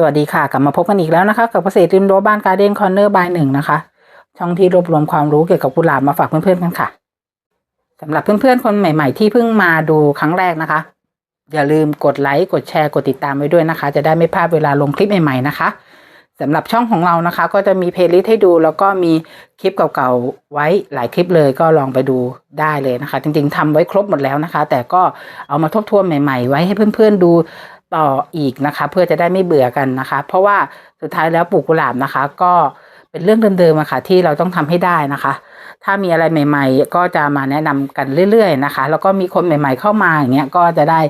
สวัสดีค่ะ กลับมาพบกันอีกแล้วนะคะ กับเกษตรริมรั้วบ้านการ์เด้นคอร์เนอร์บายหนึ่งนะคะ ช่องที่รวบรวมความรู้เกี่ยวกับกุหลาบมาฝากเพื่อนๆกันค่ะสำหรับเพื่อนๆ คนใหม่ๆ ที่เพิ่งมาดูครั้งแรกนะคะ อย่าลืมกดไลค์กดแชร์กดติดตามไว้ด้วยนะคะ จะได้ไม่พลาดเวลาลงคลิปใหม่ๆนะคะสำหรับช่องของเรานะคะ ก็จะมีเพลย์ลิสต์ให้ดูแล้วก็มีคลิปเก่าๆไว้หลายคลิปเลยก็ลองไปดูได้เลยนะคะ จริงๆทำไว้ครบหมดแล้วนะคะ แต่ก็เอามาทบทวนใหม่ ๆ ไว้ให้เพื่อนๆดู ต่ออีกนะคะ เพื่อจะได้ไม่เบื่อกันนะคะ เพราะว่าสุดท้ายแล้วปลูกกุหลาบนะคะ ก็เป็นเรื่องเดิมๆอะค่ะที่เราต้องทำให้ได้นะคะ ถ้ามีอะไรใหม่ ๆ ก็จะมาแนะนำกันเรื่อย ๆ นะคะ แล้วก็มีคนใหม่ ๆ เข้ามาอย่างเงี้ยก็จะได้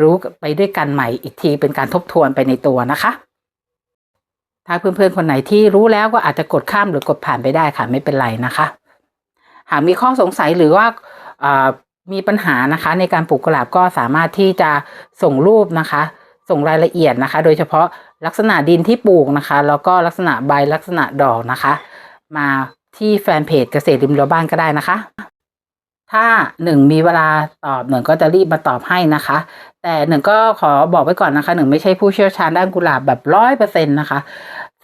รู้ไปด้วยกันใหม่อีกทีเป็นการทบทวนไปในตัวนะคะถ้าเพื่อนๆคนไหนที่รู้แล้วก็อาจจะกดข้ามหรือกดผ่านไปได้ค่ะไม่เป็นไรนะคะ หากมีข้อสงสัยหรือว่าอ่ามีปัญหานะคะ ในการปลูกกุหลาบก็สามารถที่จะส่งรูปนะคะ ส่งรายละเอียดนะคะ โดยเฉพาะลักษณะดินที่ปลูกนะคะ แล้วก็ลักษณะใบลักษณะดอกนะคะ มาที่แฟนเพจเกษตรริมรั้วบ้านก็ได้นะคะ ถ้าหนึ่งมีเวลาตอบหนึ่งก็จะรีบมาตอบให้นะคะ แต่หนึ่งก็ขอบอกไว้ก่อนนะคะหนึ่งไม่ใช่ผู้เชี่ยวชาญด้านกุหลาบแบบร้อยเปอร์เซ็นต์นะคะ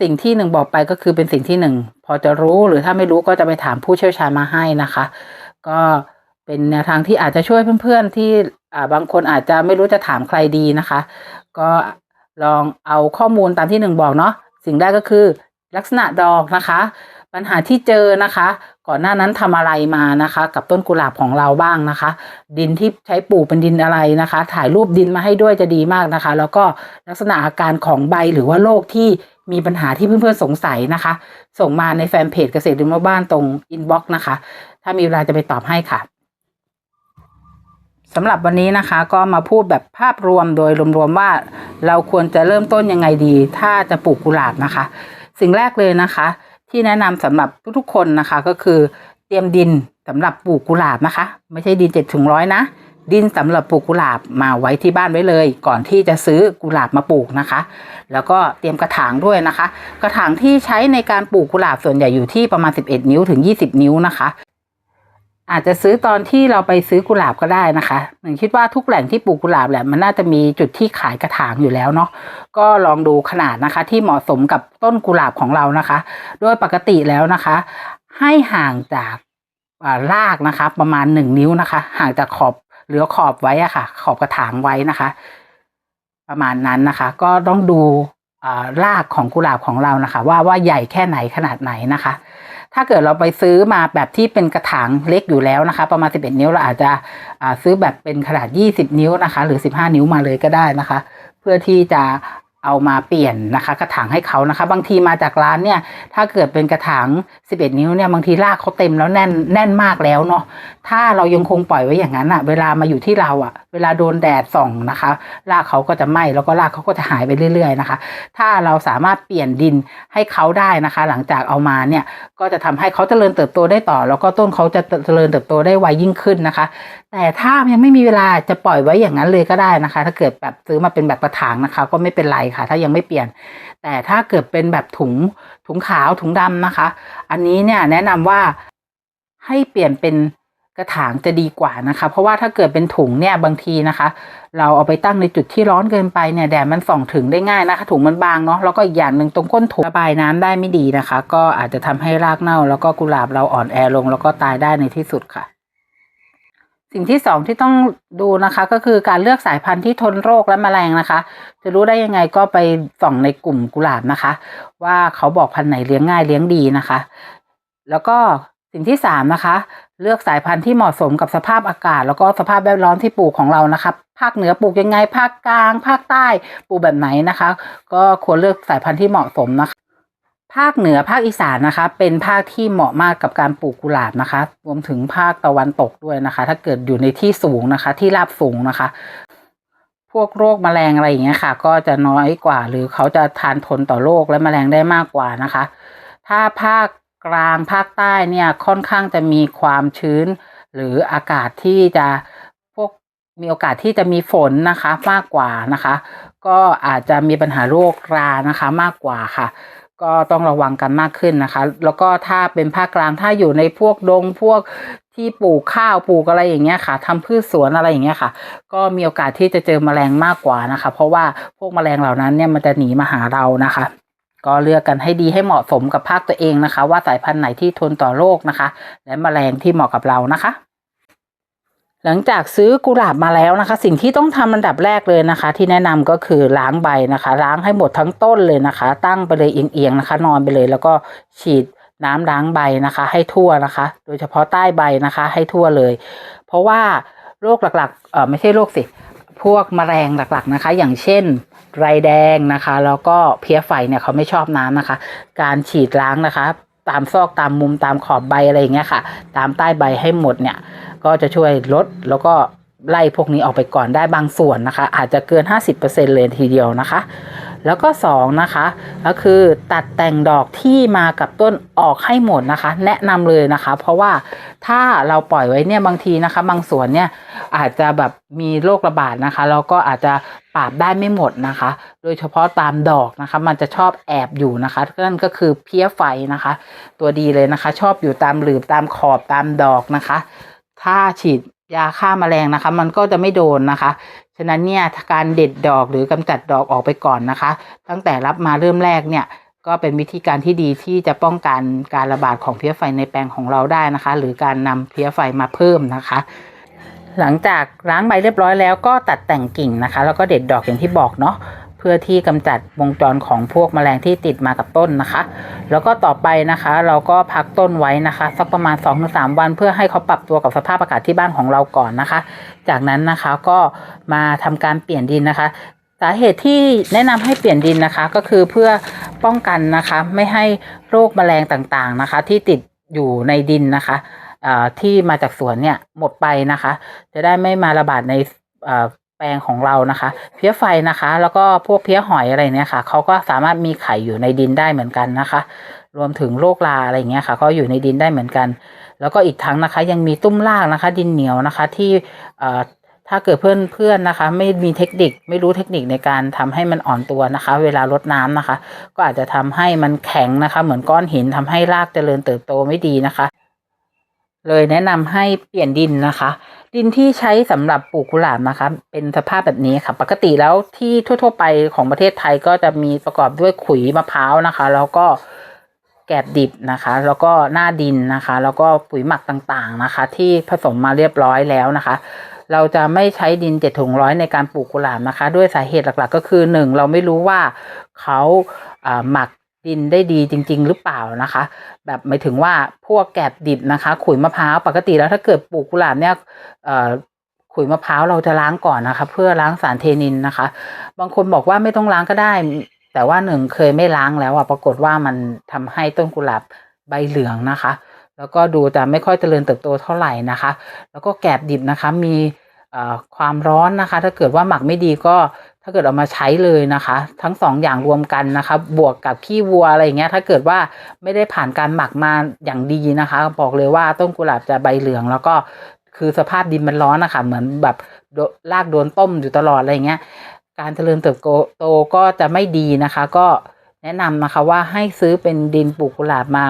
สิ่งที่หนึ่งบอกไปก็คือเป็นสิ่งที่หนึ่งพอจะรู้หรือถ้าไม่รู้ก็จะไปถามผู้เชี่ยวชาญมาให้นะคะ ก็เป็นแนวทางที่อาจจะช่วยเพื่อนๆที่ อ่าบางคนอาจจะไม่รู้จะถามใครดีนะคะ ก็ลองเอาข้อมูลตามที่หนึ่งบอกเนาะสิ่งแรกก็คือลักษณะดอกนะคะ ปัญหาที่เจอนะคะ ก่อนหน้านั้นทำอะไรมานะคะ กับต้นกุหลาบของเราบ้างนะคะ ดินที่ใช้ปลูกเป็นดินอะไรนะคะ ถ่ายรูปดินมาให้ด้วยจะดีมากนะคะ แล้วก็ลักษณะอาการของใบหรือว่าโรคที่มีปัญหาที่เพื่อนๆสงสัยนะคะ ส่งมาในแฟนเพจเกษตรริมบ้านตรงอินบ็อกซ์นะคะ ถ้ามีเวลาจะไปตอบให้ค่ะ สำหรับวันนี้นะคะก็มาพูดแบบภาพรวมโดยรวมๆว่า เราควรจะเริ่มต้นยังไงดี ถ้าจะปลูกกุหลาบนะคะ สิ่งแรกเลยนะคะ ที่แนะนำสำหรับทุกๆคนนะคะก็คือเตรียมดินสำหรับปลูกกุหลาบนะคะ ไม่ใช่ดินเจ็ดถึงร้อยนะ ดินสำหรับปลูกกุหลาบมาไว้ที่บ้านไว้เลย ก่อนที่จะซื้อกุหลาบมาปลูกนะคะ แล้วก็เตรียมกระถางด้วยนะคะ กระถางที่ใช้ในการปลูกกุหลาบส่วนใหญ่อยู่ที่ประมาณ 11 นิ้วถึง 20 นิ้วนะคะ อาจจะซื้อตอนที่เราไปซื้อกุหลาบก็ได้นะคะหนึ่งคิดว่าทุกแหล่งที่ปลูกกุหลาบแหละมันน่าจะมีจุดที่ขายกระถางอยู่แล้วเนาะก็ลองดูขนาดนะคะ ที่เหมาะสมกับต้นกุหลาบของเรานะคะ โดยปกติแล้วนะคะ ให้ห่างจากอ่ารากนะคะ ประมาณหนึ่งนิ้วนะคะ ห่างจากขอบเหลือขอบไว้อะค่ะ ขอบกระถางไว้นะคะ ประมาณนั้นนะคะ ก็ต้องดูอ่ารากของกุหลาบของเรานะคะ ว่าว่าใหญ่แค่ไหนขนาดไหนนะคะ ถ้าเกิดเราไปซื้อมาแบบที่เป็นกระถางเล็กอยู่แล้วนะคะ ประมาณ 11 นิ้วเราอาจจะซื้อแบบเป็นขนาด 20 นิ้วนะคะ หรือ 15 นิ้วมาเลยก็ได้นะคะ เพื่อที่จะ เอามาเปลี่ยนนะคะกระถางให้เขานะคะ บางทีมาจากร้านเนี่ย ถ้าเกิดเป็นกระถาง 11 นิ้วเนี่ยบางทีรากเขาเต็มแล้วแน่นแน่นมากแล้วเนาะถ้าเรายังคงปล่อยไว้อย่างนั้นอะเวลามาอยู่ที่เราอะเวลาโดนแดดส่องนะคะ รากเขาก็จะไหม้แล้วก็รากเขาก็จะหายไปเรื่อย ๆนะคะ ถ้าเราสามารถเปลี่ยนดินให้เขาได้นะคะ หลังจากเอามาเนี่ยก็จะทำให้เขาเจริญเติบโตได้ต่อ แล้วก็ต้นเขาจะเจริญเติบโตได้ไวยิ่งขึ้นนะคะ แต่ถ้ายังไม่มีเวลาจะปล่อยไว้อย่างนั้นเลยก็ได้นะคะ ถ้าเกิดแบบซื้อมาเป็นแบบกระถางนะคะ ก็ไม่เป็นไรค่ะ ถ้ายังไม่เปลี่ยน แต่ถ้าเกิดเป็นแบบถุงถุงขาวถุงดำนะคะ อันนี้เนี่ยแนะนำว่าให้เปลี่ยนเป็นกระถางจะดีกว่านะคะ เพราะว่าถ้าเกิดเป็นถุงเนี่ยบางทีนะคะ เราเอาไปตั้งในจุดที่ร้อนเกินไปเนี่ยแดดมันส่องถึงได้ง่ายนะคะ ถุงมันบางเนาะแล้วก็อีกอย่างหนึ่งตรงก้นถุงระบายน้ำได้ไม่ดีนะคะ ก็อาจจะทำให้รากเน่า แล้วก็กุหลาบเราอ่อนแอลง แล้วก็ตายได้ในที่สุดค่ะ สิ่งที่สองที่ต้องดูนะคะก็คือการเลือกสายพันธุ์ที่ทนโรคและแมลงนะคะ จะรู้ได้ยังไงก็ไปส่องในกลุ่มกุหลาบนะคะ ว่าเขาบอกพันธุ์ไหนเลี้ยงง่ายเลี้ยงดีนะคะ แล้วก็สิ่งที่สามนะคะ เลือกสายพันธุ์ที่เหมาะสมกับสภาพอากาศ แล้วก็สภาพแวดล้อมที่ปลูกของเรานะคะภาคเหนือปลูกยังไง ภาคกลาง ภาคใต้ปลูกแบบไหนนะคะ ก็ควรเลือกสายพันธุ์ที่เหมาะสมนะคะ ภาคเหนือภาคอีสานนะคะ เป็นภาคที่เหมาะมากกับการปลูกกุหลาบนะคะ รวมถึงภาคตะวันตกด้วยนะคะ ถ้าเกิดอยู่ในที่สูงนะคะ ที่ราบสูงนะคะ พวกโรคแมลงอะไรอย่างเงี้ยค่ะ ก็จะน้อยกว่า หรือเขาจะทานทนต่อโรคและแมลงได้มากกว่านะคะ ถ้าภาคกลางภาคใต้เนี่ยค่อนข้างจะมีความชื้น หรืออากาศที่จะพวกมีโอกาสที่จะมีฝนนะคะมากกว่านะคะ ก็อาจจะมีปัญหาโรครานะคะมากกว่าค่ะ ก็ต้องระวังกันมากขึ้นนะคะ แล้วก็ถ้าเป็นภาคกลางถ้าอยู่ในพวกดงพวกที่ปลูกข้าวปลูกอะไรอย่างเงี้ยค่ะทำพืชสวนอะไรอย่างเงี้ยค่ะ ก็มีโอกาสที่จะเจอแมลงมากกว่านะคะ เพราะว่าพวกแมลงเหล่านั้นเนี่ยมันจะหนีมาหาเรานะคะ ก็เลือกกันให้ดีให้เหมาะสมกับภาคตัวเองนะคะ ว่าสายพันธุ์ไหนที่ทนต่อโรคนะคะ และแมลงที่เหมาะกับเรานะคะ หลังจากซื้อกุหลาบมาแล้วนะคะ สิ่งที่ต้องทำอันดับแรกเลยนะคะ ที่แนะนำก็คือล้างใบนะคะ ล้างให้หมดทั้งต้นเลยนะคะ ตั้งไปเลยเอียงๆนะคะ นอนไปเลยแล้วก็ฉีดน้ำล้างใบนะคะ ให้ทั่วนะคะ โดยเฉพาะใต้ใบนะคะให้ทั่วเลย เพราะว่าโรคหลักๆเออไม่ใช่โรคสิ พวกแมลงหลักๆนะคะ อย่างเช่นไรแดงนะคะ แล้วก็เพี้ยไฟเนี่ยเขาไม่ชอบน้ำนะคะ การฉีดล้างนะคะ ตามซอกตามมุมตามขอบใบอะไรอย่างเงี้ยค่ะ ตามใต้ใบให้หมดเนี่ย ก็จะช่วยลดแล้วก็ไล่พวกนี้ออกไปก่อนได้บางส่วนนะคะ อาจจะเกิน 50%เลยทีเดียวนะคะ แล้วก็ 2 นะคะ ก็คือตัดแต่งดอกที่มากับต้นออกให้หมดนะคะ แนะนำเลยนะคะ เพราะว่าถ้าเราปล่อยไว้เนี่ยบางทีนะคะ บางสวนเนี่ยอาจจะแบบมีโรคระบาดนะคะแล้วก็อาจจะ ปราบได้ไม่หมดนะคะ โดยเฉพาะตามดอกนะคะ มันจะชอบแอบอยู่นะคะนั่นก็คือเพี้ยไฟนะคะ ตัวดีเลยนะคะ ชอบอยู่ตามหลืบตามขอบตามดอกนะคะ ถ้าฉีดยาฆ่าแมลงนะคะ มันก็จะไม่โดนนะคะ ฉะนั้นเนี่ยการเด็ดดอกหรือกำจัดดอกออกไปก่อนนะคะ ตั้งแต่รับมาเริ่มแรกเนี่ยก็เป็นวิธีการที่ดีที่จะป้องกันการระบาดของเพี้ยไฟในแปลงของเราได้นะคะ หรือการนำเพี้ยไฟมาเพิ่มนะคะ หลังจากล้างใบเรียบร้อยแล้วก็ตัดแต่งกิ่งนะคะ แล้วก็เด็ดดอกอย่างที่บอกเนาะเพื่อที่กำจัดวงจรของพวกแมลงที่ติดมากับต้นนะคะ แล้วก็ต่อไปนะคะ เราก็พักต้นไว้นะคะ สักประมาณ 2-3 วัน เพื่อให้เขาปรับตัวกับสภาพอากาศที่บ้านของเราก่อนนะคะ จากนั้นนะคะก็มาทำการเปลี่ยนดินนะคะสาเหตุที่แนะนำให้เปลี่ยนดินนะคะ ก็คือเพื่อป้องกันนะคะ ไม่ให้โรคแมลงต่างๆนะคะ ที่ติดอยู่ในดินนะคะ ที่มาจากสวนเนี่ยหมดไปนะคะ จะได้ไม่มาระบาดในแปลงของเรานะคะ เพี้ยไฟนะคะ แล้วก็พวกเพี้ยหอยอะไรเนี่ยค่ะเขาก็สามารถมีไข่อยู่ในดินได้เหมือนกันนะคะ รวมถึงโรคราอะไรเงี้ยค่ะ ก็อยู่ในดินได้เหมือนกัน แล้วก็อีกทั้งนะคะ ยังมีตุ้มรากนะคะ ดินเหนียวนะคะที่ถ้าเกิดเพื่อนเพื่อนนะคะ ไม่มีเทคนิคไม่รู้เทคนิคในการทำให้มันอ่อนตัวนะคะ เวลารดน้ำนะคะ ก็อาจจะทำให้มันแข็งนะคะ เหมือนก้อนหินทำให้รากเจริญเติบโตไม่ดีนะคะ เลยแนะนำให้เปลี่ยนดินนะคะ ดินที่ใช้สำหรับปลูกกุหลาบนะคะ เป็นสภาพแบบนี้ค่ะ ปกติแล้วที่ทั่ว ๆ ไปของประเทศไทยก็จะมีประกอบด้วยขุยมะพร้าวนะคะ แล้วก็แกบดิบนะคะ แล้วก็หน้าดินนะคะ แล้วก็ปุ๋ยหมักต่างๆนะคะ ที่ผสมมาเรียบร้อยแล้วนะคะ เราจะไม่ใช้ดินเจ็ดถุงร้อยในการปลูกกุหลาบนะคะ ด้วยสาเหตุหลักๆ ก็คือหนึ่งเราไม่รู้ว่าเขาอ่าหมัก ดินได้ดีจริง ๆ หรือเปล่านะคะ แบบหมายถึงว่าพวกแกบดิบนะคะ ขุยมะพร้าวปกติแล้วถ้าเกิดปลูกกุหลาบเนี่ยขุยมะพร้าวเราจะล้างก่อนนะคะ เพื่อล้างสารเทนินนะคะ บางคนบอกว่าไม่ต้องล้างก็ได้ แต่ว่าหนึ่งเคยไม่ล้างแล้วอะปรากฏว่ามันทำให้ต้นกุหลาบใบเหลืองนะคะ แล้วก็ดูจะไม่ค่อยเจริญเติบโตเท่าไหร่นะคะ แล้วก็แกบดิบนะคะมีความร้อนนะคะ ถ้าเกิดว่าหมักไม่ดีก็ ถ้าเกิดเอามาใช้เลยนะคะ ทั้งสองอย่างรวมกันนะคะบวกกับขี้วัวอะไรอย่างเงี้ย ถ้าเกิดว่าไม่ได้ผ่านการหมักมาอย่างดีนะคะ บอกเลยว่าต้นกุหลาบจะใบเหลืองแล้วก็คือสภาพดินมันร้อนนะคะเหมือนแบบโดรากโดนต้มอยู่ตลอดอะไรอย่างเงี้ย การเจริญเติบโตก็จะไม่ดีนะคะ ก็แนะนำนะคะว่าให้ซื้อเป็นดินปลูกกุหลาบมา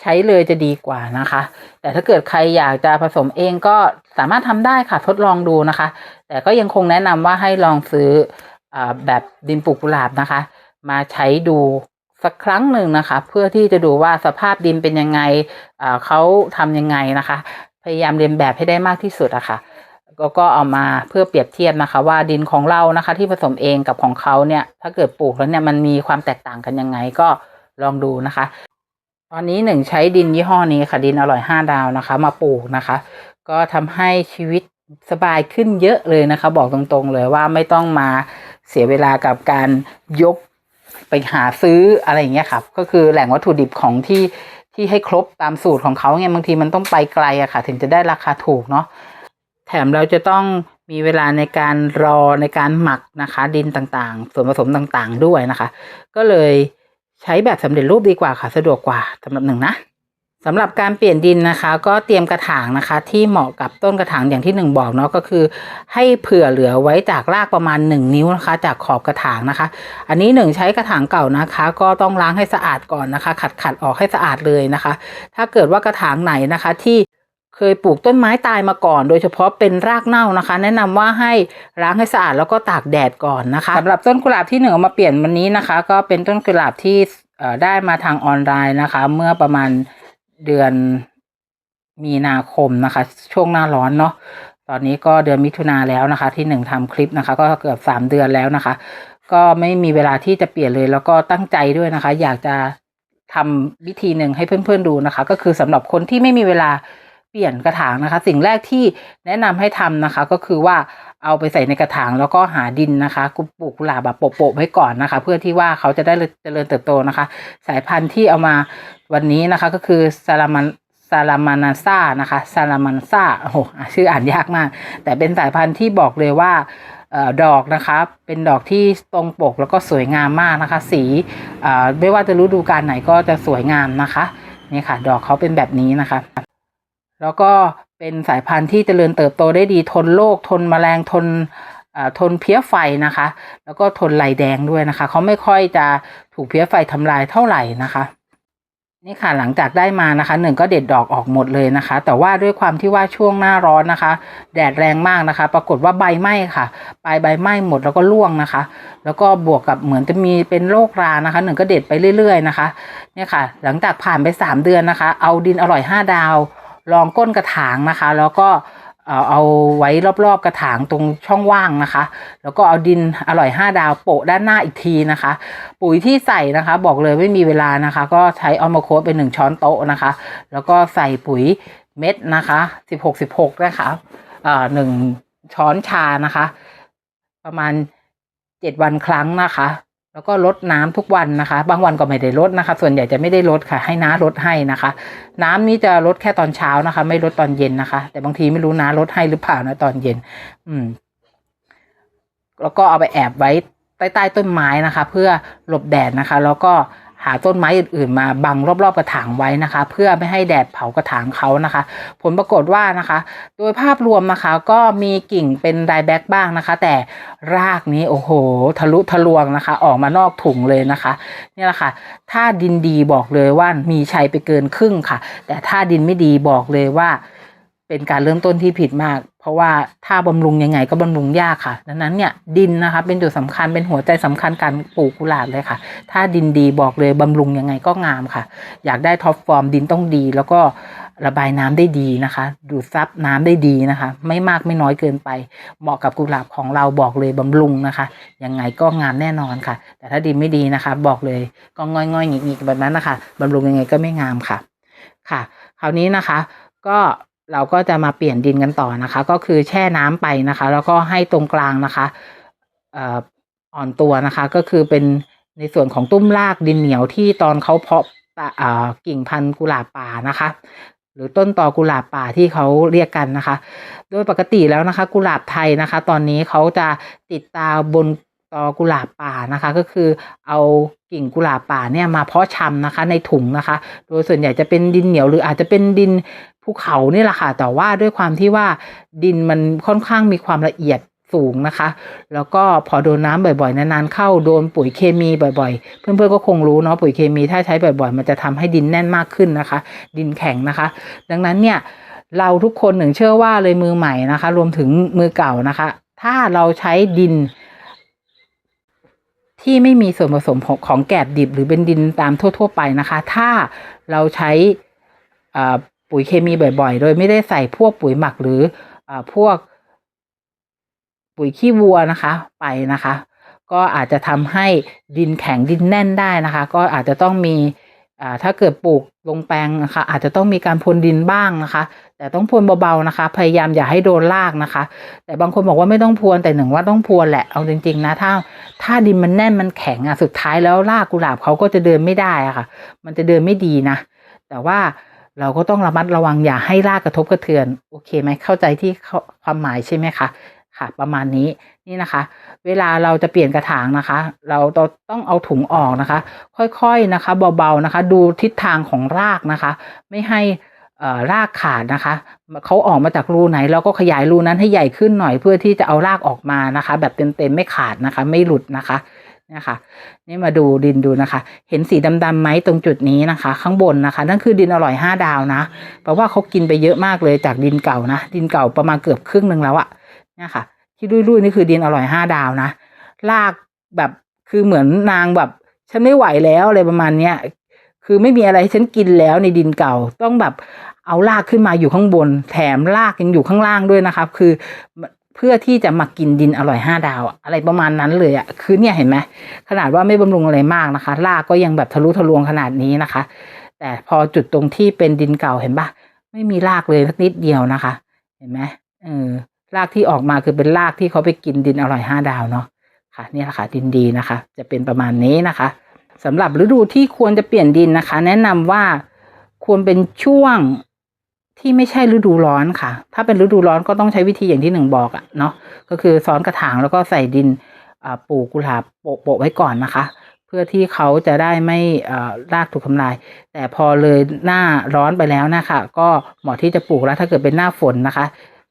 ใช้เลยจะดีกว่านะคะ แต่ถ้าเกิดใครอยากจะผสมเองก็สามารถทำได้ค่ะทดลองดูนะคะ แต่ก็ยังคงแนะนำว่าให้ลองซื้ออแบบดินปลูกกุหลาบนะคะ มาใช้ดูสักครั้งหนึ่งนะคะ เพื่อที่จะดูว่าสภาพดินเป็นยังไงเขาทำยังไงนะคะ พยายามเรียนแบบให้ได้มากที่สุดอะค่ะก็ก็เอามาเพื่อเปรียบเทียบนะคะ ว่าดินของเรานะคะ ที่ผสมเองกับของเขาเนี่ย ถ้าเกิดปลูกแล้วเนี่ยมันมีความแตกต่างกันยังไงก็ลองดูนะคะ ตอนนี้หนึ่งใช้ดินยี่ห้อนี้ค่ะดินอร่อยห้าดาวนะคะ มาปลูกนะคะ ก็ทำให้ชีวิตสบายขึ้นเยอะเลยนะคะ บอกตรงๆเลยว่าไม่ต้องมาเสียเวลากับการยกไปหาซื้ออะไรอย่างเงี้ยครับก็คือแหล่งวัตถุดิบของที่ที่ให้ครบตามสูตรของเขาเนี่ยบางทีมันต้องไปไกลอะค่ะ ถึงจะได้ราคาถูกเนาะแถมเราจะต้องมีเวลาในการรอในการหมักนะคะ ดินต่างๆ ส่วนผสมต่างๆด้วยนะคะ ก็เลย ใช้แบบสำเร็จรูปดีกว่าค่ะสะดวกกว่าสำหรับหนึ่งนะสำหรับการเปลี่ยนดินนะคะ ก็เตรียมกระถางนะคะ ที่เหมาะกับต้นกระถางอย่างที่หนึ่งบอกเนาะก็คือ ให้เผื่อเหลือไว้จากรากประมาณ 1 นิ้วนะคะ จากขอบกระถางนะคะ อันนี้หนึ่งใช้กระถางเก่านะคะ ก็ต้องล้างให้สะอาดก่อนนะคะ ขัดขัดออกให้สะอาดเลยนะคะ ถ้าเกิดว่ากระถางไหนนะคะที่ เคยปลูกต้นไม้ตายมาก่อน โดยเฉพาะเป็นรากเน่านะคะ แนะนำว่าให้ล้างให้สะอาดแล้วก็ตากแดดก่อนนะคะสำหรับต้นกุหลาบที่หนึ่งมาเปลี่ยนวันนี้นะคะ ก็เป็นต้นกุหลาบที่ได้มาทางออนไลน์นะคะ เมื่อประมาณเดือนมีนาคมนะคะ ช่วงหน้าร้อนเนาะตอนนี้ก็เดือนมิถุนาแล้วนะคะ ที่หนึ่งทำคลิปนะคะ ก็เกือบสามเดือนแล้วนะคะ ก็ไม่มีเวลาที่จะเปลี่ยนเลยแล้วก็ตั้งใจด้วยนะคะ อยากจะทำวิธีหนึ่งให้เพื่อนๆดูนะคะ ก็คือสำหรับคนที่ไม่มีเวลา เปลี่ยนกระถางนะคะ สิ่งแรกที่แนะนำให้ทำนะคะ ก็คือว่าเอาไปใส่ในกระถางแล้วก็หาดินนะคะปลูกกุหลาบแบบโปะๆไว้ก่อนนะคะ เพื่อที่ว่าเขาจะได้เจริญเติบโตนะคะ สายพันธุ์ที่เอามาวันนี้นะคะ ก็คือซาลามันซาลามานาซ่านะคะซาลามันซ่าโอ้โหชื่ออ่านยากมาก แต่เป็นสายพันธุ์ที่บอกเลยว่าออดอกนะคะเป็นดอกที่ตรงปกแล้วก็สวยงามมากนะคะ สีไม่ว่าจะฤดูกาลไหนก็จะสวยงามนะคะนี่ค่ะ ดอกเขาเป็นแบบนี้นะคะ แล้วก็เป็นสายพันธุ์ที่เจริญเติบโตได้ดีทนโรคทนแมลงทนเอ่อทนเพี้ยไฟนะคะ แล้วก็ทนไหลแดงด้วยนะคะ เขาไม่ค่อยจะถูกเพี้ยไฟทำลายเท่าไหร่นะคะนี่ค่ะหลังจากได้มานะคะหนึ่งก็เด็ดดอกออกหมดเลยนะคะ แต่ว่าด้วยความที่ว่าช่วงหน้าร้อนนะคะ แดดแรงมากนะคะ ปรากฏว่าใบไหม้ค่ะปลายใบไหม้หมดแล้วก็ร่วงนะคะ แล้วก็บวกกับเหมือนจะมีเป็นโรครานะคะหนึ่งก็เด็ดไปเรื่อย ๆ นะคะเนี่ยค่ะ หลังจากผ่านไปสามเดือนนะคะ เอาดินอร่อยห้าดาว รองก้นกระถางนะคะ แล้วก็เออเอาไว้รอบๆกระถางตรงช่องว่างนะคะ แล้วก็เอาดินอร่อยห้าดาวโปะด้านหน้าอีกทีนะคะ ปุ๋ยที่ใส่นะคะ บอกเลยไม่มีเวลานะคะ ก็ใช้ออมโคเป็นหนึ่งช้อนโต๊ะนะคะ แล้วก็ใส่ปุ๋ยเม็ดนะคะสิบหกสิบหกนะคะอ่อหนึ่งช้อนชานะคะ ประมาณเจ็ดวันครั้งนะคะ แล้วก็ลดน้ำทุกวันนะคะ บางวันก็ไม่ได้ลดนะคะ ส่วนใหญ่จะไม่ได้ลดค่ะ ให้น้าลดให้นะคะ น้ำนี้จะลดแค่ตอนเช้านะคะ ไม่ลดตอนเย็นนะคะ แต่บางทีไม่รู้น้าลดให้หรือเปล่านะตอนเย็น อืม แล้วก็เอาไปแอบไว้ใต้ใต้ต้นไม้นะคะ เพื่อหลบแดดนะคะ แล้วก็ หาต้นไม้อื่นๆมาบังรอบๆกระถางไว้นะคะ เพื่อไม่ให้แดดเผากระถางเขานะคะ ผลปรากฏว่านะคะ โดยภาพรวมนะคะก็มีกิ่งเป็นไดแบ็กบ้างนะคะ แต่รากนี้โอ้โห ทะลุทะลวงนะคะ ออกมานอกถุงเลยนะคะนี่แหละค่ะ ถ้าดินดีบอกเลยว่ามีชัยไปเกินครึ่งค่ะ แต่ถ้าดินไม่ดีบอกเลยว่า เป็นการเริ่มต้นที่ผิดมาก ราะว่าถ้าบำรุงยังไงก็บำรุงยากค่ะ ดังนั้นเนี่ยดินนะคะเป็นจุดสำคัญเป็นหัวใจสำคัญการปลูกกุหลาบเลยค่ะ ถ้าดินดีบอกเลยบำรุงยังไงก็งามค่ะ อยากได้ท็อปฟอร์มดินต้องดี แล้วก็ระบายน้ำได้ดีนะคะ ดูดซับน้ำได้ดีนะคะ ไม่มากไม่น้อยเกินไป เหมาะกับกุหลาบของเราบอกเลยบำรุงนะคะ ยังไงก็งามแน่นอนค่ะ แต่ถ้าดินไม่ดีนะคะ บอกเลยก็ง่อยๆหงิกๆแบบนั้นนะคะบำรุงยังไงก็ไม่งามค่ะ ค่ะ คราวนี้นะคะ ก็ เราก็จะมาเปลี่ยนดินกันต่อนะคะ ก็คือแช่น้ำไปนะคะ แล้วก็ให้ตรงกลางนะคะอ่อ่นตัวนะคะ ก็คือเป็นในส่วนของตุ้มรากดินเหนียวที่ตอนเขาเพาะกิ่งพันธุ์กุหลาบป่านะคะ หรือต้นตอกุหลาบป่าที่เขาเรียกกันนะคะ โดยปกติแล้วนะคะ กุหลาบไทยนะคะ ตอนนี้เขาจะติดตาบนตอกุหลาบป่านะคะ ก็คือเอากิ่งกุหลาบป่าเนี่ยมาเพาะชำนะคะ ในถุงนะคะ โดยส่วนใหญ่จะเป็นดินเหนียวหรืออาจจะเป็นดิน ภูเขานี่แหละค่ะแต่ว่าด้วยความที่ว่าดินมันค่อนข้างมีความละเอียดสูงนะคะ แล้วก็พอโดนน้ำบ่อยๆนานๆเข้าโดนปุ๋ยเคมีบ่อยๆ เพื่อนๆก็คงรู้เนาะปุ๋ยเคมีถ้าใช้บ่อยๆ มันจะทำให้ดินแน่นมากขึ้นนะคะ ดินแข็งนะคะ ดังนั้นเนี่ยเราทุกคนหนึ่งเชื่อว่าเลยมือใหม่นะคะ รวมถึงมือเก่านะคะ ถ้าเราใช้ดิน ที่ไม่มีส่วนผสมของของแกบดิบหรือเป็นดินตามทั่ว ๆ ไปนะคะ ถ้าเราใช้ ปุ๋ยเคมีบ่อย ๆ โดยไม่ได้ใส่พวกปุ๋ยหมักหรืออาพวกปุ๋ยขี้วัวนะคะไปนะคะ ก็อาจจะทำให้ดินแข็งดินแน่นได้นะคะ ก็อาจจะต้องมีอ่าถ้าเกิดปลูกลงแปลงนะคะอาจจะต้องมีการพรวนดินบ้างนะคะ แต่ต้องพรวนเบาๆนะคะ พยายามอย่าให้โดนรากนะคะ แต่บางคนบอกว่าไม่ต้องพรวนแต่หนึ่งว่าต้องพรวนแหละเอาจริงๆนะถ้าถ้าดินมันแน่นมันแข็งอะสุดท้ายแล้วรากกุหลาบเขาก็จะเดินไม่ได้อะค่ะ มันจะเดินไม่ดีนะ แต่ว่า เราก็ต้องระมัดระวังอย่าให้รากกระทบกระเทือน โอเคไหมเข้าใจที่ความหมายใช่ไหมคะค่ะ ประมาณนี้นี่นะคะ เวลาเราจะเปลี่ยนกระถางนะคะ เราต้องเอาถุงออกนะคะ ค่อยๆนะคะ เบาๆนะคะ ดูทิศทางของรากนะคะ ไม่ให้รากขาดนะคะเขาออกมาจากรูไหนเราก็ขยายรูนั้นให้ใหญ่ขึ้นหน่อยเพื่อที่จะเอารากออกมานะคะ แบบเต็มๆไม่ขาดนะคะ ไม่หลุดนะคะ เนี่ยค่ะ นี่มาดูดินดูนะคะ เห็นสีดำๆไหมตรงจุดนี้นะคะ ข้างบนนะคะ นั่นคือดินอร่อยห้าดาวนะเพราะว่าเขากินไปเยอะมากเลยจากดินเก่านะ ดินเก่าประมาณเกือบครึ่งหนึ่งแล้วอะเนี่ยค่ะ ที่รุ่ยๆนี่คือดินอร่อยห้าดาวนะลากแบบคือเหมือนนางแบบ ฉันไม่ไหวแล้วอะไรประมาณเนี้ยคือไม่มีอะไรให้ฉันกินแล้วในดินเก่าต้องแบบเอาลากขึ้นมาอยู่ข้างบน แถมลากยังอยู่ข้างล่างด้วยนะครับ คือ เพื่อที่จะมากินดินอร่อยห้าดาว อะไรประมาณนั้นเลยอะคือเนี่ยเห็นไหมขนาดว่าไม่บำรุงอะไรมากนะคะลากก็ยังแบบทะลุทะลวงขนาดนี้นะคะ แต่พอจุดตรงที่เป็นดินเก่าเห็นปะไม่มีรากเลยสักนิดเดียวนะคะ เห็นไหมเออรากที่ออกมาคือเป็นรากที่เขาไปกินดินอร่อยห้าดาวเนาะค่ะนี่แหละค่ะดินดีนะคะ จะเป็นประมาณนี้นะคะสำหรับฤดูที่ควรจะเปลี่ยนดินนะคะ แนะนำว่าควรเป็นช่วง ที่ไม่ใช่ฤดูร้อนค่ะ ถ้าเป็นฤดูร้อนก็ต้องใช้วิธีอย่างที่หนึ่งบอกอะเนาะ ก็คือซ้อนกระถางแล้วก็ใส่ดินปลูกกุหลาบโปะไว้ก่อนนะคะ เพื่อที่เขาจะได้ไม่รากถูกทำลาย แต่พอเลยหน้าร้อนไปแล้วนะคะ ก็เหมาะที่จะปลูกแล้วถ้าเกิดเป็นหน้าฝนนะคะ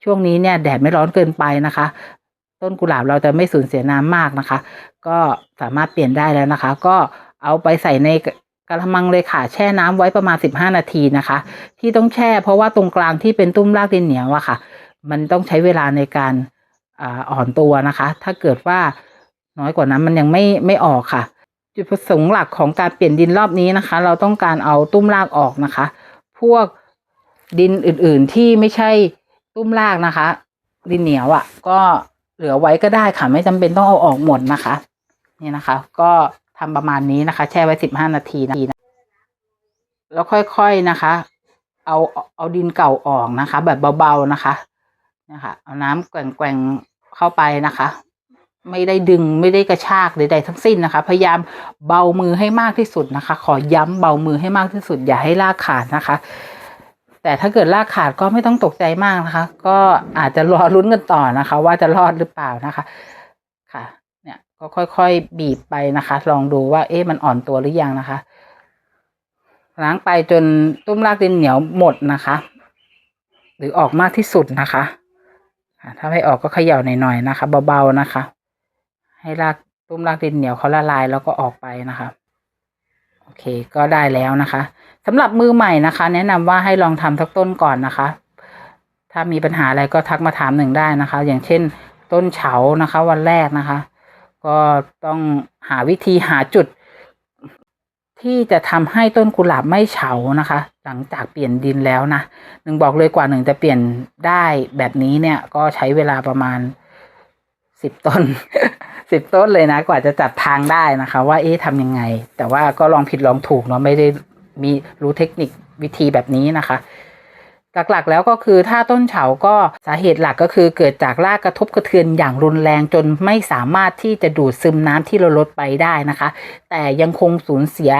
ช่วงนี้เนี่ยแดดไม่ร้อนเกินไปนะคะ ต้นกุหลาบเราจะไม่สูญเสียน้ำมากนะคะ ก็สามารถเปลี่ยนได้แล้วนะคะ ก็เอาไปใส่ใน กระมังเลยค่ะแช่น้ำไว้ประมาณ 15 นาทีนะคะ ที่ต้องแช่เพราะว่าตรงกลางที่เป็นตุ้มรากดินเหนียวอะค่ะ มันต้องใช้เวลาในการอ่ออนตัวนะคะ ถ้าเกิดว่าน้อยกว่านั้นมันยังไม่ไม่ออกค่ะ จุดประสงค์หลักของการเปลี่ยนดินรอบนี้นะคะ เราต้องการเอาตุ้มรากออกนะคะ พวกดินอื่นๆที่ไม่ใช่ตุ้มรากนะคะ ดินเหนียวอะ่ะ ก็เหลือไว้ก็ได้ค่ะ ไม่จำเป็นต้องเอาออกหมดนะคะ นี่นะคะ ก็ ทำประมาณนี้นะคะ แช่ไว้สิบห้านาทีนะแล้วค่อยๆนะคะ เอาเอาดินเก่าออกนะคะ แบบเบาๆนะคะนะคะ เอาน้ำแกว่งๆเข้าไปนะคะ ไม่ได้ดึงไม่ได้กระชากใดๆทั้งสิ้นนะคะ พยายามเบามือให้มากที่สุดนะคะ ขอย้ำเบามือให้มากที่สุด อย่าให้ลากขาดนะคะ แต่ถ้าเกิดลากขาดก็ไม่ต้องตกใจมากนะคะ ก็อาจจะรอลุ้นกันต่อนะคะ ว่าจะรอดหรือเปล่านะคะ ก็ค่อยๆ บีบไปนะคะ ลองดูว่าเอ๊ะมันอ่อนตัวหรือยังนะคะล้างไปจนตุ้มรากดินเหนียวหมดนะคะ หรือออกมากที่สุดนะคะถ้าไม่ออกก็เขย่าหน่อยๆนะคะ เบาๆนะคะ ให้รากตุ้มรากดินเหนียวเขาละลายแล้วก็ออกไปนะคะ โอเคก็ได้แล้วนะคะสำหรับมือใหม่นะคะ แนะนำว่าให้ลองทำสักต้นก่อนนะคะ ถ้ามีปัญหาอะไรก็ทักมาถามหนึ่งได้นะคะ อย่างเช่น ต้นเฉานะคะ วันแรกนะคะ ก็ต้องหาวิธีหาจุด ที่จะทำให้ต้นกุหลาบไม่เฉานะคะ หลังจากเปลี่ยนดินแล้วนะหนึ่งบอกเลยกว่าหนึ่งจะเปลี่ยนได้แบบนี้เนี่ยก็ใช้เวลาประมาณสิบต้นสิบต้นเลยนะ กว่าจะจับทางได้นะคะ ว่าเอ๊ะทำยังไง แต่ว่าก็ลองผิดลองถูกเนาะไม่ได้มีรู้เทคนิควิธีแบบนี้นะคะ หลักๆ แล้วก็คือถ้าต้นเฉาก็สาเหตุหลักก็คือเกิดจากรากกระทบกระเทือนอย่างรุนแรงจนไม่สามารถที่จะดูดซึมน้ำที่เราลดไปได้นะคะ แต่ยังคงสูญเสีย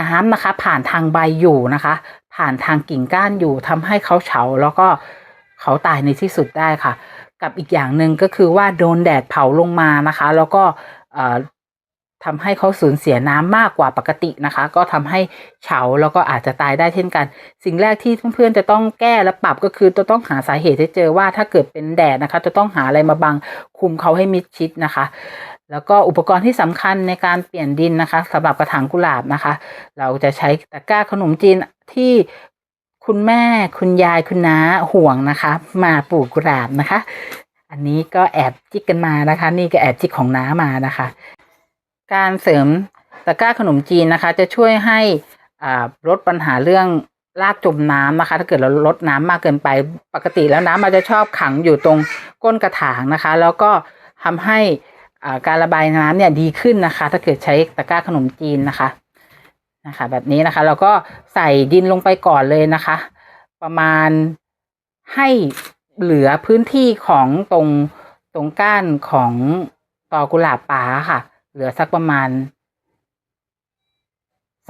น้ำนะคะ ผ่านทางใบอยู่นะคะ ผ่านทางกิ่งก้านอยู่ทำให้เขาเฉาแล้วก็เขาตายในที่สุดได้ค่ะ กับอีกอย่างหนึ่งก็คือว่าโดนแดดเผาลงมานะคะ แล้วก็ ทำให้เขาสูญเสียน้ำมากกว่าปกตินะคะ ก็ทำให้เฉาแล้วก็อาจจะตายได้เช่นกัน สิ่งแรกที่เพื่อนๆจะต้องแก้และปรับก็คือจะต้องหาสาเหตุให้เจอว่าถ้าเกิดเป็นแดดนะคะ จะต้องหาอะไรมาบังคุมเขาให้มิดชิดนะคะ แล้วก็อุปกรณ์ที่สำคัญในการเปลี่ยนดินนะคะสำหรับกระถางกุหลาบนะคะ เราจะใช้ตะกร้าขนมจีนที่คุณแม่คุณยายคุณน้าห่วงนะคะ มาปลูกกุหลาบนะคะ อันนี้ก็แอบจิกกันมานะคะ นี่ก็แอบจิกของน้ามานะคะ การเสริมตะกร้าขนมจีนนะคะ จะช่วยให้ลดปัญหาเรื่องรากจมน้ำนะคะ ถ้าเกิดเราลดน้ำมากเกินไปปกติแล้วน้ำมันจะชอบขังอยู่ตรงก้นกระถางนะคะ แล้วก็ทำให้การระบายน้ำเนี่ยดีขึ้นนะคะ ถ้าเกิดใช้ตะกร้าขนมจีนนะคะนะคะ แบบนี้นะคะเราก็ใส่ดินลงไปก่อนเลยนะคะ ประมาณให้เหลือพื้นที่ของตรงตรงก้านของตอกุหลาบป่าค่ะ เหลือสักประมาณ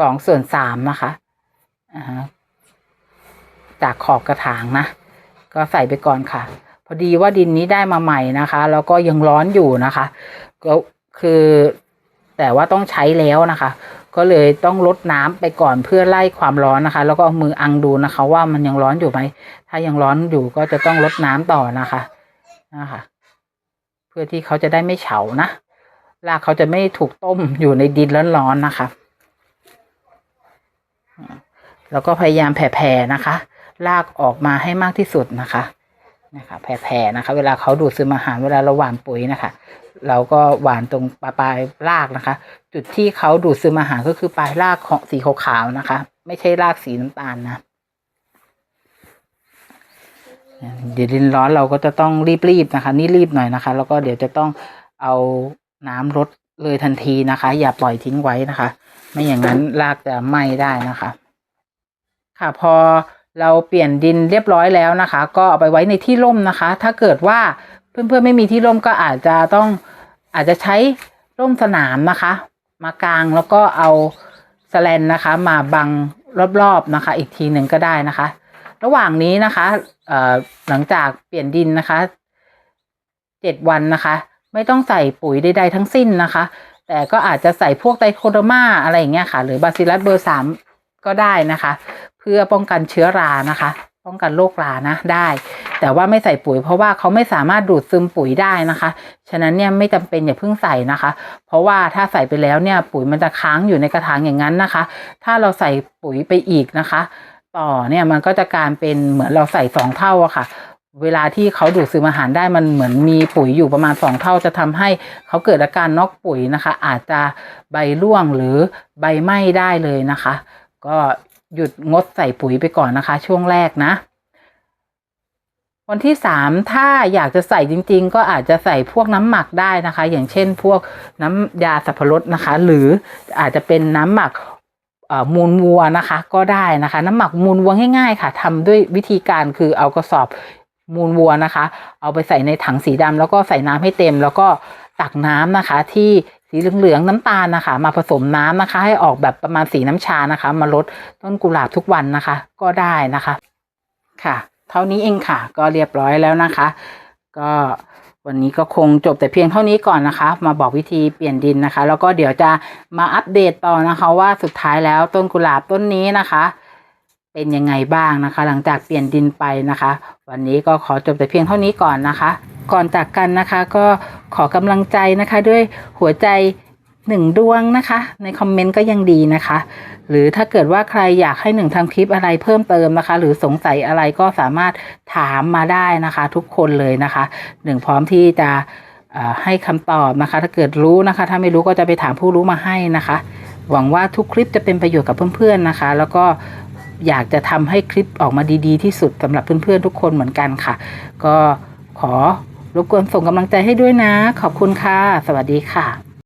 สองส่วนสามนะคะจากขอบกระถางนะ ก็ใส่ไปก่อนค่ะ พอดีว่าดินนี้ได้มาใหม่นะคะ แล้วก็ยังร้อนอยู่นะคะ ก็คือแต่ว่าต้องใช้แล้วนะคะ ก็เลยต้องลดน้ำไปก่อนเพื่อไล่ความร้อนนะคะ แล้วก็เอามืออังดูนะคะ ว่ามันยังร้อนอยู่ไหมถ้ายังร้อนอยู่ก็จะต้องลดน้ำต่อนะคะนะคะ เพื่อที่เขาจะได้ไม่เฉานะ รากเขาจะไม่ถูกต้มอยู่ในดินร้อนๆนะคะ แล้วก็พยายามแผ่ๆนะคะ ลากออกมาให้มากที่สุดนะคะนะคะแผ่ๆนะคะ เวลาเขาดูดซึมอาหารเวลาเราหว่านปุ๋ยนะคะ เราก็หว่านตรงปลายปลายรากนะคะ จุดที่เขาดูดซึมอาหารก็คือปลายรากของสีขาวๆนะคะ ไม่ใช่รากสีน้ำตาลนะเดี๋ยวดินร้อนเราก็จะต้องรีบๆนะคะ นี่รีบหน่อยนะคะ แล้วก็เดี๋ยวจะต้องเอา น้ำรดเลยทันทีนะคะ อย่าปล่อยทิ้งไว้นะคะ ไม่อย่างนั้นรากจะไหม้ได้นะคะ ค่ะพอเราเปลี่ยนดินเรียบร้อยแล้วนะคะ ก็เอาไปไว้ในที่ร่มนะคะ ถ้าเกิดว่าเพื่อนๆไม่มีที่ร่มก็อาจจะต้องอาจจะใช้ร่มสนามนะคะ มากางแล้วก็เอาสแลนนะคะ มาบังรอบๆนะคะ อีกทีหนึ่งก็ได้นะคะ ระหว่างนี้นะคะหลังจากเปลี่ยนดินนะคะเจ็ดวันนะคะ ไม่ต้องใส่ปุ๋ยใดๆทั้งสิ้นนะคะ แต่ก็อาจจะใส่พวกไตโคโดมาอะไรอย่างเงี้ยค่ะ หรือบาซิลัสเบอร์สามก็ได้นะคะ เพื่อป้องกันเชื้อรานะคะ ป้องกันโรครานะได้ แต่ว่าไม่ใส่ปุ๋ย เพราะว่าเขาไม่สามารถดูดซึมปุ๋ยได้นะคะ ฉะนั้นเนี่ยไม่จำเป็นอย่าเพิ่งใส่นะคะ เพราะว่าถ้าใส่ไปแล้วเนี่ยปุ๋ยมันจะค้างอยู่ในกระถางอย่างนั้นนะคะ ถ้าเราใส่ปุ๋ยไปอีกนะคะ ต่อเนี่ยมันก็จะกลารเป็นเหมือนเราใส่สองเท่าอะค่ะ เวลาที่เขาดูดซึมอาหารได้มันเหมือนมีปุ๋ยอยู่ประมาณสองเท่าจะทำให้เขาเกิดอาการนอกปุ๋ยนะคะ อาจจะใบร่วงหรือใบไหม้ได้เลยนะคะ ก็หยุดงดใส่ปุ๋ยไปก่อนนะคะ ช่วงแรกนะ วันที่สามถ้าอยากจะใส่จริง ๆ ก็อาจจะใส่พวกน้ำหมักได้นะคะ อย่างเช่น พวกน้ำยาสับปะรดนะคะ หรืออาจจะเป็นน้ำหมักมูลวัวนะคะ ก็ได้นะคะ น้ำหมักมูลวัวง่ายๆค่ะทำด้วยวิธีการคือเอากระสอบ มูลวัวนะคะ เอาไปใส่ในถังสีดำแล้วก็ใส่น้ำให้เต็ม แล้วก็ตักน้ำนะคะ ที่สีเหลืองๆน้ำตาลนะคะ มาผสมน้ำนะคะ ให้ออกแบบประมาณสีน้ำชานะคะ มาลดต้นกุหลาบทุกวันนะคะ ก็ได้นะคะค่ะ เท่านี้เองค่ะ ก็เรียบร้อยแล้วนะคะ ก็วันนี้ก็คงจบแต่เพียงเท่านี้ก่อนนะคะ มาบอกวิธีเปลี่ยนดินนะคะ แล้วก็เดี๋ยวจะมาอัปเดตต่อนะคะ ว่าสุดท้ายแล้วต้นกุหลาบต้นนี้นะคะ เป็นยังไงบ้างนะคะ หลังจากเปลี่ยนดินไปนะคะ วันนี้ก็ขอจบแต่เพียงเท่านี้ก่อนนะคะ ก่อนจากกันนะคะก็ขอกำลังใจนะคะด้วยหัวใจหนึ่งดวงนะคะ ในคอมเมนต์ก็ยังดีนะคะ หรือถ้าเกิดว่าใครอยากให้หนึ่งทำคลิปอะไรเพิ่มเติมนะคะ หรือสงสัยอะไรก็สามารถถามมาได้นะคะ ทุกคนเลยนะคะหนึ่งพร้อมที่จะให้คำตอบนะคะ ถ้าเกิดรู้นะคะ ถ้าไม่รู้ก็จะไปถามผู้รู้มาให้นะคะ หวังว่าทุกคลิปจะเป็นประโยชน์กับเพื่อนๆนะคะ แล้วก็ อยากจะทำให้คลิปออกมาดีๆที่สุดสำหรับเพื่อนๆทุกคนเหมือนกันค่ะ ก็ขอรบกวนส่งกำลังใจให้ด้วยนะ ขอบคุณค่ะ สวัสดีค่ะ